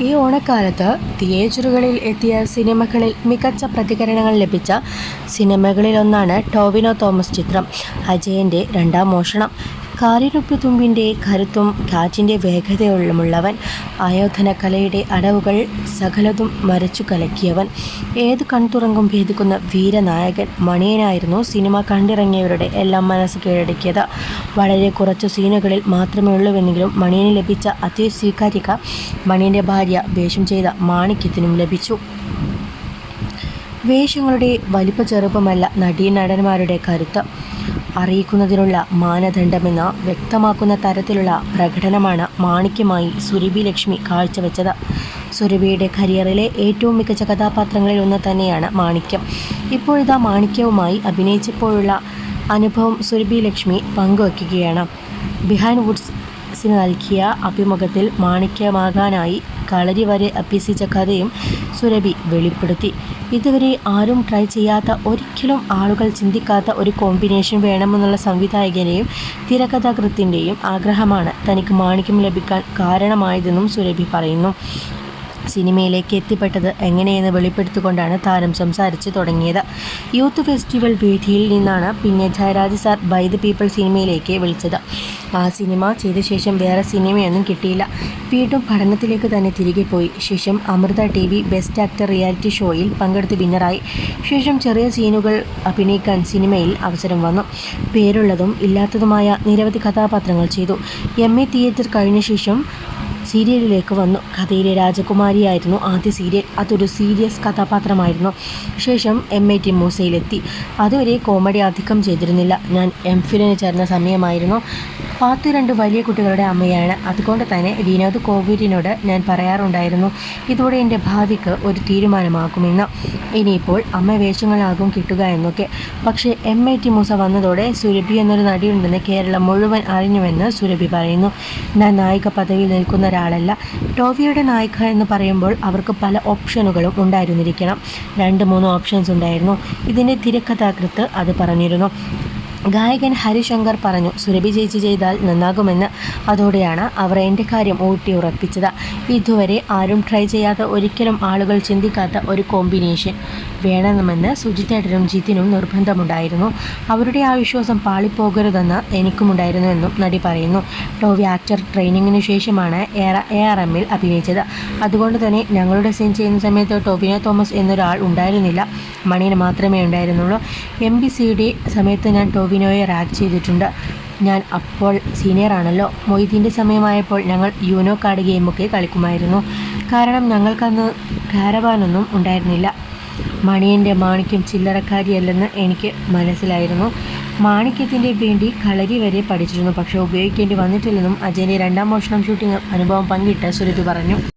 ഈ ഓണക്കാലത്ത് തിയേറ്ററുകളിൽ എത്തിയ സിനിമകളിൽ മികച്ച പ്രതികരണങ്ങൾ ലഭിച്ച സിനിമകളിലൊന്നാണ് ടോവിനോ തോമസ് ചിത്രം. അജയന്റെ രണ്ടാം മോഷണം. കാരിരുപ്പ് തുമ്പിന്റെ കരുത്തും കാറ്റിന്റെ വേഗതയുമുള്ളവൻ ആയോധന കലയുടെ അടവുകൾ സകലതും മരച്ചു കലക്കിയവൻ ഏത് കൺതുറങ്കും ഭേദിക്കുന്ന വീരനായകൻ മണിയനായിരുന്നു സിനിമ കണ്ടിറങ്ങിയവരുടെ എല്ലാം മനസ്സ് കീഴടക്കിയത്. വളരെ കുറച്ച് സീനുകളിൽ മാത്രമേ ഉള്ളുവെങ്കിലും മണിയന് ലഭിച്ച അതേ സ്വീകാര്യത മണിയന്റെ ഭാര്യ വേഷം ചെയ്ത മാണിക്യത്തിനും ലഭിച്ചു. വേഷങ്ങളുടെ വലിപ്പ ചെറുപ്പമല്ല നടീനടന്മാരുടെ കരുത്ത്. അറിയിക്കുന്നതിനുള്ള മാനദണ്ഡമെന്ന് വ്യക്തമാക്കുന്ന തരത്തിലുള്ള പ്രകടനമാണ് മാണിക്യമായി സുരഭി ലക്ഷ്മി കാഴ്ചവെച്ചത്. സുരഭിയുടെ കരിയറിലെ ഏറ്റവും മികച്ച കഥാപാത്രങ്ങളിൽ ഒന്ന് തന്നെയാണ് മാണിക്യം. ഇപ്പോഴിതാ മാണിക്യവുമായി അഭിനയിച്ചപ്പോഴുള്ള അനുഭവം സുരഭി ലക്ഷ്മി പങ്കുവയ്ക്കുകയാണ് ബിഹൈൻഡ് വുഡ്സിന് നൽകിയ അഭിമുഖത്തിൽ മാണിക്യമാകാനായി കളരി വരെ അഭ്യസിച്ച കഥയും സുരഭി വെളിപ്പെടുത്തി. ഇതുവരെ ആരും ട്രൈ ചെയ്യാത്ത ഒരിക്കലും ആളുകൾ ചിന്തിക്കാത്ത ഒരു കോമ്പിനേഷൻ വേണമെന്നുള്ള സംവിധായകനെയും തിരക്കഥാകൃത്തിന്റെയും ആഗ്രഹമാണ് തനിക്ക് മാണിക്യം ലഭിക്കാൻ കാരണമായതെന്നും സുരഭി പറയുന്നു. സിനിമയിലേക്ക് എത്തിപ്പെട്ടത് എങ്ങനെയെന്ന് വെളിപ്പെടുത്തിക്കൊണ്ടാണ് താരം സംസാരിച്ച് തുടങ്ങിയത്. യൂത്ത് ഫെസ്റ്റിവൽ വേദിയിൽ നിന്നാണ് പിന്നെ Jayaraj sir by the people സിനിമയിലേക്ക് വിളിച്ചത്. ആ സിനിമ ചെയ്ത ശേഷം വേറെ സിനിമയൊന്നും കിട്ടിയില്ല. വീണ്ടും പഠനത്തിലേക്ക് തന്നെ തിരികെ പോയി. ശേഷം Amrita T V best actor reality ഷോയിൽ പങ്കെടുത്ത് വിന്നറായി. ശേഷം ചെറിയ സീനുകൾ അഭിനയിക്കാൻ സിനിമയിൽ അവസരം വന്നു. പേരുള്ളതും ഇല്ലാത്തതുമായ നിരവധി കഥാപാത്രങ്ങൾ ചെയ്തു. എം എ തിയേറ്റർ കഴിഞ്ഞ ശേഷം സീരിയലിലേക്ക് വന്നു. കഥയിലെ രാജകുമാരിയായിരുന്നു ആദ്യ സീരിയൽ. അതൊരു സീരിയസ് കഥാപാത്രമായിരുന്നു. ശേഷം എം എ ടി മൂസയിലെത്തി. അതുവരെ കോമഡി അധികം ചെയ്തിരുന്നില്ല. ഞാൻ എം ഫിലിന് ചേർന്ന സമയമായിരുന്നു. പാത്തു രണ്ട് വലിയ കുട്ടികളുടെ അമ്മയാണ്. അതുകൊണ്ട് തന്നെ വിനോദ് കോവിഡിനോട് ഞാൻ പറയാറുണ്ടായിരുന്നു ഇതോടെ എന്റെ ഭാവിക്ക് ഒരു തീരുമാനമാകുമെന്ന്. ഇനിയിപ്പോൾ അമ്മ വേഷങ്ങളാകും കിട്ടുക എന്നൊക്കെ. പക്ഷേ എം ഐ ടി മൂസ വന്നതോടെ സുരഭി എന്നൊരു നടിയുണ്ടെന്ന് കേരളം മുഴുവൻ അറിഞ്ഞുവെന്ന് സുരഭി പറയുന്നു. ഞാൻ നായിക പദവിയിൽ നിൽക്കുന്ന ഒരാളല്ല. ടോവിയുടെ നായിക എന്ന് പറയുമ്പോൾ അവർക്ക് പല ഓപ്ഷനുകളും ഉണ്ടായിരുന്നിരിക്കണം. രണ്ട് മൂന്ന് ഓപ്ഷൻസ് ഉണ്ടായിരുന്നു. ഇതിന്റെ തിരക്കഥാകൃത്ത് അത് പറഞ്ഞിരുന്നു. ഗായകൻ ഹരിശങ്കർ പറഞ്ഞു സുരഭി ചേച്ചി ചെയ്താൽ നന്നാകുമെന്ന്. അതോടെയാണ് അവർ എന്റെ കാര്യം ഊട്ടി ഉറപ്പിച്ചത് ഇതുവരെ ആരും ട്രൈ ചെയ്യാത്ത ഒരിക്കലും ആളുകൾ ചിന്തിക്കാത്ത ഒരു കോമ്പിനേഷൻ. വേണമെന്ന് സുജിത്തേട്ടനും ജിത്തിനും നിർബന്ധമുണ്ടായിരുന്നു. അവരുടെ ആ വിശ്വാസം പാളിപ്പോകരുതെന്ന് എനിക്കുമുണ്ടായിരുന്നുവെന്നും നടി പറയുന്നു. ടോവി ആക്ടർ ട്രെയിനിങ്ങിന് ശേഷമാണ് എ ആർ എമ്മിൽ അഭിനയിച്ചത്. അതുകൊണ്ട് തന്നെ ഞങ്ങളുടെ സീൻ ചെയ്യുന്ന സമയത്ത് ടോവിനോ തോമസ് എന്നൊരാൾ ഉണ്ടായിരുന്നില്ല. മണിന് മാത്രമേ ഉണ്ടായിരുന്നുള്ളൂ. എം ബി സമയത്ത് ഞാൻ ടോവിനോയെ റാഗ് ചെയ്തിട്ടുണ്ട്. ഞാൻ അപ്പോൾ സീനിയർ ആണല്ലോ. മൊയ്തീന്റെ സമയമായപ്പോൾ ഞങ്ങൾ യൂനോ കാർഡ് ഗെയിമൊക്കെ കളിക്കുമായിരുന്നു. കാരണം ഞങ്ങൾക്കന്ന് കാരവാനൊന്നും ഉണ്ടായിരുന്നില്ല. മണിയന്റെ മാണിക്യം ചില്ലറക്കാരിയല്ലെന്ന് എനിക്ക് മനസ്സിലായിരുന്നു. മാണിക്യത്തിന്റെ വേണ്ടി കളരി വരെ പഠിച്ചിരുന്നു. പക്ഷേ ഉപയോഗിക്കേണ്ടി വന്നിട്ടില്ലെന്നും അജയന്റെ രണ്ടാം മോഷണം ഷൂട്ടിംഗ് അനുഭവം പങ്കിട്ട സുരതി പറഞ്ഞു.